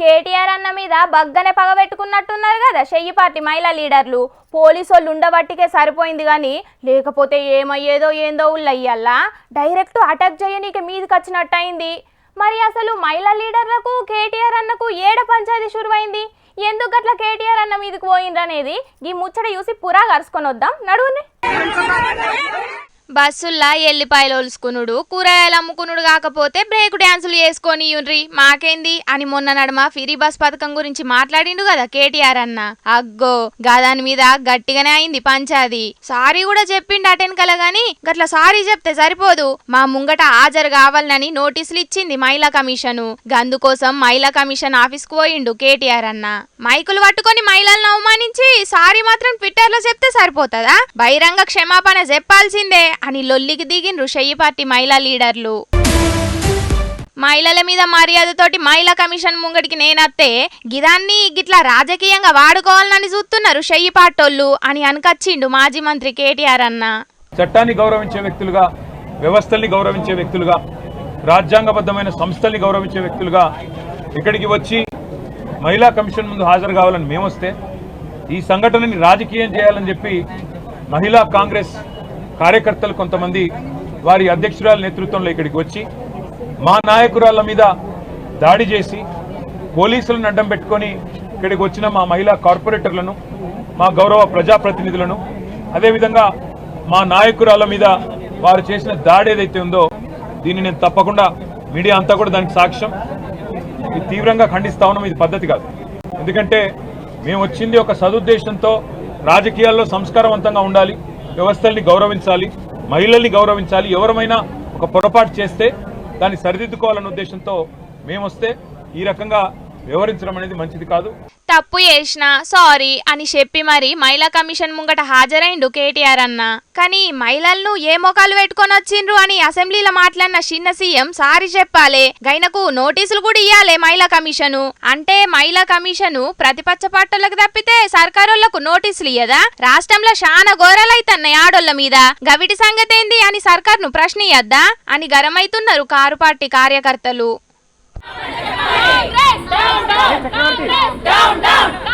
కేటీఆర్ అన్న మీద బగ్గనే పగబెట్టుకున్నట్టున్నారు కదా షెయ్యి పార్టీ మహిళా లీడర్లు. పోలీసు వాళ్ళు ఉండబట్టికే సరిపోయింది కానీ లేకపోతే ఏమయ్యేదో ఏందో ఉల్లయ్యల్లా. డైరెక్ట్ అటాక్ చేయనీకి మీదకి వచ్చినట్టు అయింది మరి అసలు మహిళా లీడర్లకు కేటీఆర్ అన్నకు ఏడ పంచాయతీ షురువైంది? ఎందుకు అట్లా కేటీఆర్ అన్న మీదకి పోయిండ్రనేది ఈ ముచ్చట చూసి పురా కరుసుకొని వద్దాం. నడువుని. బస్సుల్లా ఎల్లిపాయలు ఒలుసుకునుడు కూరగాయలు అమ్ముకునుడు కాకపోతే బ్రేక్ డ్యాన్సులు చేసుకొని యుండ్రి మాకేంది? అని మొన్న నడుమ ఫిరీ బస్ పథకం గురించి మాట్లాడిండు కదా కేటీఆర్ అన్న. అగ్గో గాదాని మీద గట్టిగానే అయింది పంచాది. సారీ కూడా చెప్పిండు అటెన్కల గాని గట్ల సారీ చెప్తే సరిపోదు. మా ముంగట హాజరు కావాలని నోటీసులు ఇచ్చింది మహిళా కమిషను. గందుకోసం మహిళా కమిషన్ ఆఫీస్కు పోయిండు కేటీఆర్ అన్న. మైకులు పట్టుకొని మహిళలను అవమానించి సారీ మాత్రం ట్విట్టర్లో చెప్తే సరిపోతుందా? బహిరంగ క్షమాపణ చెప్పాల్సిందే. అని లొల్లికి దిగిండ్రు షెయ్యి పార్టీ మహిళా లీడర్లు. మహిళల మీద మర్యాదతోటి మహిళా కమిషన్ ముంగడికి నేనత్తే గిదాన్ని గిట్లా రాజకీయంగా వాడుకోవాలని చూస్తున్నారు షెయ్యి పాటోళ్ళు అని అనకచ్చిండు మాజీ మంత్రి కేటీఆర్ అన్న. చట్టాన్ని గౌరవించే వ్యక్తులుగా వ్యవస్థల్ని గౌరవించే వ్యక్తులుగా రాజ్యాంగబద్ధమైన సంస్థల్ని గౌరవించే వ్యక్తులుగా ఇక్కడికి వచ్చి మహిళా కమిషన్ ముందు హాజరు కావాలని మేమొస్తే ఈ సంఘటనని రాజకీయం చేయాలని చెప్పి మహిళా కాంగ్రెస్ కార్యకర్తలు కొంతమంది వారి అధ్యక్షురాల నేతృత్వంలో ఇక్కడికి వచ్చి మా నాయకురాళ్ళ మీద దాడి చేసి పోలీసులను అడ్డం పెట్టుకొని ఇక్కడికి వచ్చిన మా మహిళా కార్పొరేటర్లను మా గౌరవ ప్రజాప్రతినిధులను అదేవిధంగా మా నాయకురాళ్ళ మీద వారు చేసిన దాడి ఏదైతే ఉందో దీన్ని నేను తప్పకుండా మీడియా అంతా కూడా దానికి సాక్ష్యం. ఇది తీవ్రంగా ఖండిస్తా ఉన్నాం ఇది పద్ధతి కాదు. ఎందుకంటే మేము వచ్చింది ఒక సదుద్దేశంతో రాజకీయాల్లో సంస్కారవంతంగా ఉండాలి. వ్యవస్థల్ని గౌరవించాలి మహిళల్ని గౌరవించాలి ఎవరమైనా ఒక పొరపాటు చేస్తే దాన్ని సరిదిద్దుకోవాలన్న ఉద్దేశంతో మేమొస్తే ఈ రకంగా వివరించడం అనేది మంచిది కాదు. తప్పు చేసిన సారీ అని చెప్పి మరి మహిళా కమిషన్ ముంగట హాజరైండు కేటీఆర్ అన్న. కానీ మహిళలను ఏ మొఖాలు పెట్టుకొని వచ్చిండ్రు అని అసెంబ్లీలో మాట్లాడిన చిన్న సీఎం సారీ చెప్పాలే. గైనకు నోటీసులు కూడా ఇయ్యాలే మహిళా కమిషను. అంటే మహిళా కమిషను ప్రతిపక్ష పార్టీలకు తప్పితే సర్కారోళ్ళకు నోటీసులు ఇయ్యదా? రాష్ట్రంలో చాలా ఘోరాలైతున్నాయి ఆడోళ్ళ మీద. గవిటి సంగతేంది అని సర్కార్ను ప్రశ్నియద్దా అని గరమైతున్నారు కారు పార్టీ కార్యకర్తలు. down, down, down.